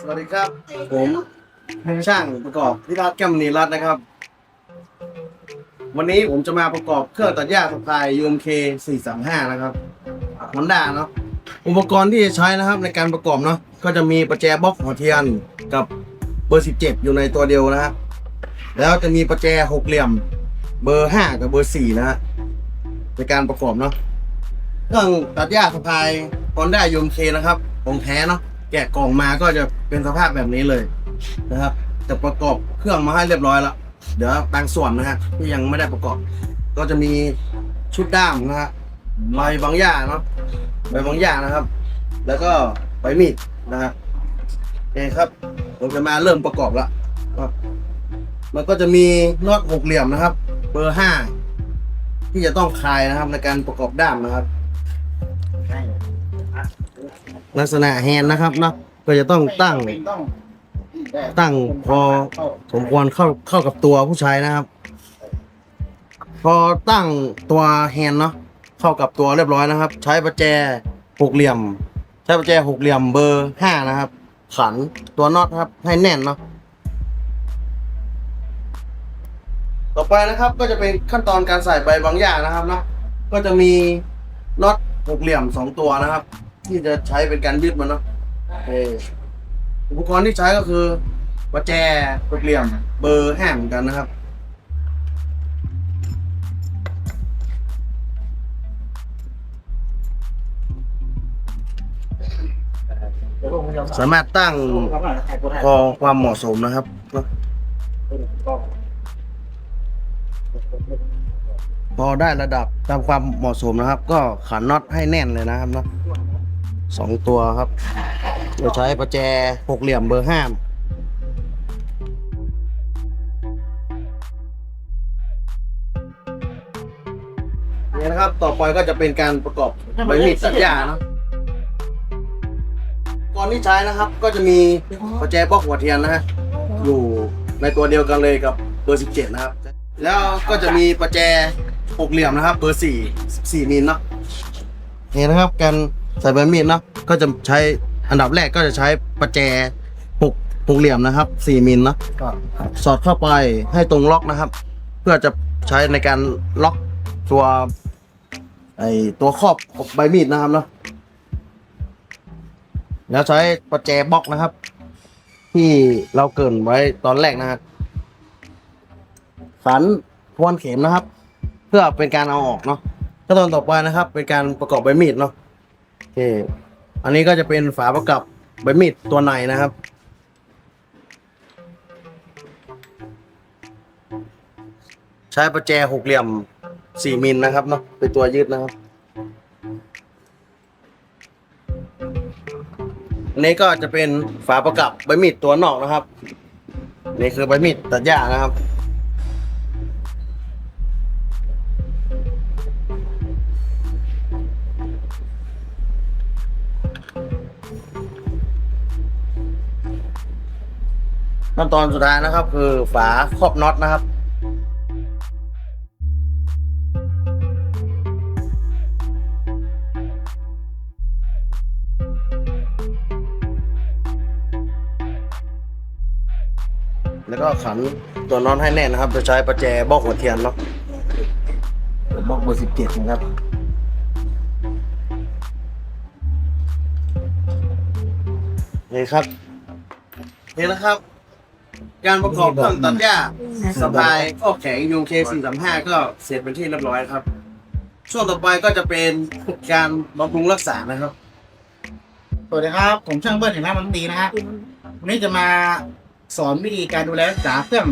สวัสดีครับ ผมช่างประกอบพิรัตน์แก้มณีรัตน์นะครับ วันนี้ผมจะมาประกอบเครื่องตัดหญ้าสะพาย UMK 435 นะครับฮอนด้าเนาะอุปกรณ์ที่จะใช้นะครับในการประกอบเนาะก็จะมีประแจบล็อกหัวเทียนกับเบอร์ 17 อยู่ในตัวเดียวนะฮะแล้วจะมีประแจหกเหลี่ยม เบอร์ 5 กับเบอร์ 4 นะฮะในการประกอบเนาะเครื่องตัดหญ้าสะพายฮอนด้ายูมเคนะครับของแท้เนาะ แกะกล่องมาก็จะเป็นสภาพแบบนี้เลยนะครับจะประกอบเครื่องมาให้เรียบร้อยแล้วเดี๋ยวบางส่วนนะฮะที่ยังไม่ได้ประกอบ ก็จะมีชุดด้ามนะฮะใบบางหญ้าเนาะใบบางหญ้านะครับ แล้วก็ใบมีดนะฮะโอเคครับผมจะมาเริ่มประกอบละมันก็จะมีน็อตหกเหลี่ยมนะครับ เบอร์ห้าที่จะต้องคลายนะครับในการประกอบด้ามนะครับ ลักษณะแฮนด์นะครับเนาะก็จะต้องตั้งตั้งพอสมควรเข้าเข้ากับตัวผู้ใช้นะครับ พอตั้งตัวแฮนด์เนาะเข้ากับตัวเรียบร้อยนะครับ ใช้ประแจหกเหลี่ยม ใช้ประแจหกเหลี่ยมเบอร์ห้านะครับ ขันตัวน็อตครับ ให้แน่นเนาะต่อไปนะครับก็จะเป็นขั้นตอนการใส่ใบบางอย่างนะครับเนาะก็จะมีน็อตหกเหลี่ยมสองตัวนะครับ ที่จะใช้เป็นการยึดมันเนาะเอออุปกรณ์ที่ใช้ก็คือประแจหกเหลี่ยม เบอร์ห้าเหมือนกันนะครับ สามารถตั้งพอความเหมาะสมนะครับเนอะพอได้ระดับตามความเหมาะสมนะครับ ก็ขันน็อตให้แน่นเลยนะครับเนาะ สองตัวครับ เราใช้ประแจหกเหลี่ยมเบอร์ห้าเนี่ยนะครับ ต่อไปก็จะเป็นการประกอบใบมีดตัดหญ้าเนาะก่อนที่ใช้นะครับ ก็จะมีประแจบล็อกหัวเทียนนะฮะ อยู่ในตัวเดียวกันเลยกับเบอร์17นะครับ แล้วก็จะมีประแจหกเหลี่ยมนะครับ เบอร์4 4มิลเนาะนี่นะครับการ ใส่ใบมีดเนาะก็จะใช้อันดับแรกก็จะใช้ประแจหกหกเหลี่ยมนะครับ 4มิลเนาะก็สอดเข้าไปให้ตรงล็อกนะครับ เพื่อจะใช้ในการล็อกตัวไอตัวครอบใบมีดนะครับเนาะแล้วใช้ประแจบล็อกนะครับ ที่เราเกินไว้ตอนแรกนะครับขันทวนเข็มนะครับ เพื่อเป็นการเอาออกเนาะขั้นตอนต่อไปนะครับ เป็นการประกอบใบมีดเนาะ โอเค อันนี้ก็จะเป็นฝาประกับใบมีดตัวในนะครับ ใช้ประแจหกเหลี่ยมสี่มิลนะครับเนาะเป็นตัวยืดนะครับ อันนี้ก็จะเป็นฝาประกับใบมีดตัวนอกนะครับ นี่คือใบมีดตัดหญ้านะครับ ขั้นตอนสุดท้ายนะครับ คือฝาครอบน็อตนะครับแล้วก็ขันตัวน็อตให้แน่นนะครับ จะใช้ประแจบล็อกหัวเทียนเนาะบล็อกเบอร์สิบเจ็ดนะครับ นี่ครับ นี่นะครับ การประกอบเครื่องตัดหญ้าสบายข้อแข็งยูเคสี่สามห้าก็เสร็จเป็นที่เรียบร้อยครับ ช่วงต่อไปก็จะเป็นการบำรุงรักษานะครับ สวัสดีครับ ผมช่างเบิ้ลแห่งร้านมันตีนะฮะวันนี้จะมาสอนวิธีการดูแลรักษาเครื่อง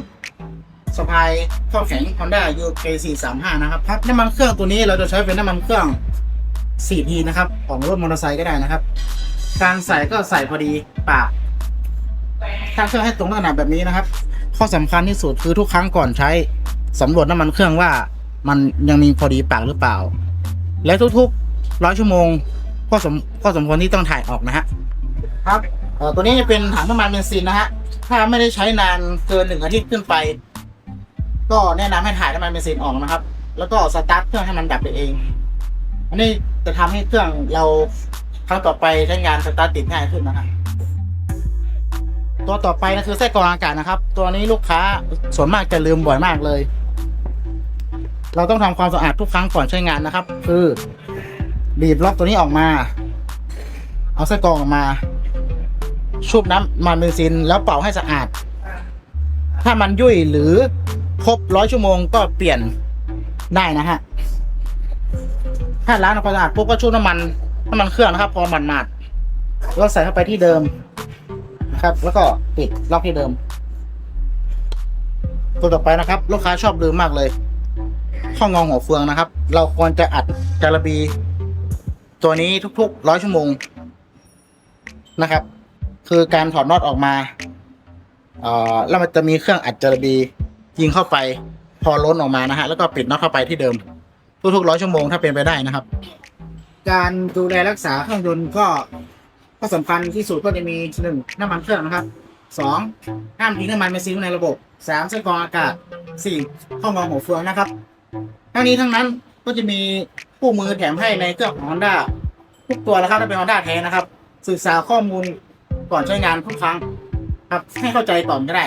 สะพายข้อแข็ง Honda UK 435 นะครับครับน้ำมันเครื่องตัวนี้เราจะใช้เป็นน้ำมันเครื่อง 4P นะครับ ของรถมอเตอร์ไซค์ก็ได้นะครับ การใส่ก็ใส่พอดีปาก ตั้งเครื่องให้ตรงขนาดแบบนี้นะครับ ข้อสำคัญที่สุดคือทุกครั้งก่อนใช้สำรวจน้ำมันเครื่องว่ามันยังมีพอดีปากหรือเปล่า และทุกๆร้อยชั่วโมงก็สมก็สมควรที่ต้องถ่ายออกนะฮะครับเอ่อตัวนี้จะเป็นถังน้ำมันเบนซินนะฮะถ้าไม่ได้ใช้นานเกินหนึ่งอาทิตย์ขึ้นไป ก็แนะนำให้ถ่ายน้ำมันเบนซินออกนะครับ แล้วก็สตาร์ทเครื่องให้มันดับไปเอง อันนี้จะทำให้เครื่องเราครั้งต่อไปใช้งานสตาร์ทติดง่ายขึ้นนะฮะ ตัวต่อไปนะคือไส้กรองอากาศนะครับ ตัวนี้ลูกค้าส่วนมากจะลืมบ่อยมากเลย เราต้องทำความสะอาดทุกครั้งก่อนใช้งานนะครับ คือบีบล็อกตัวนี้ออกมา เอาไส้กรองออกมาชุบน้ำมันเบนซินแล้วเป่าให้สะอาด ถ้ามันยุ่ยหรือครบร้อยชั่วโมงก็เปลี่ยนได้นะฮะ ถ้าล้างความสะอาดปุ๊บก็ชุบน้ำมันน้ำมันเครื่องนะครับ พอมันหมาดๆแล้วใส่เข้าไปที่เดิม นะครับ แล้วก็ปิดล็อกที่เดิม ตัวต่อไปนะครับ ลูกค้าชอบลืมมากเลย ข้ององหัวเฟืองนะครับ เราควรจะอัดจาระบี ตัวนี้ทุกๆร้อยชั่วโมงนะครับ คือการถอดน็อตออกมาเอ่อแล้วมันจะมีเครื่องอัดจาระบี ยิงเข้าไป พอล้นออกมานะฮะแล้วก็ปิดน็อตเข้าไปที่เดิม ทุกๆร้อยชั่วโมงถ้าเป็นไปได้นะครับ การดูแลรักษาเครื่องยนต์ก็ ก็สำคัญที่สุดก็จะมีหนึ่งน้ำมันเครื่องนะครับสองห้ามทิ้งน้ำมันเบนซินไว้ในระบบสามไส้กรองอากาศสี่ข้องกองหัวเฟืองนะครับ ทั้งนี้ทั้งนั้นก็จะมีคู่มือแถมให้ในเครื่องของ Honda ทุกตัวนะครับถ้าเป็น Honda แท้นะครับ ศึกษาข้อมูลก่อนใช้งานทุกครั้งครับให้เข้าใจก่อนก็ได้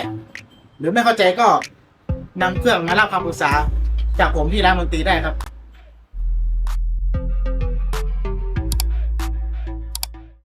หรือไม่เข้าใจก็นำเครื่องมารับคำปรึกษา จากผมที่ร้านดนตรีได้ครับ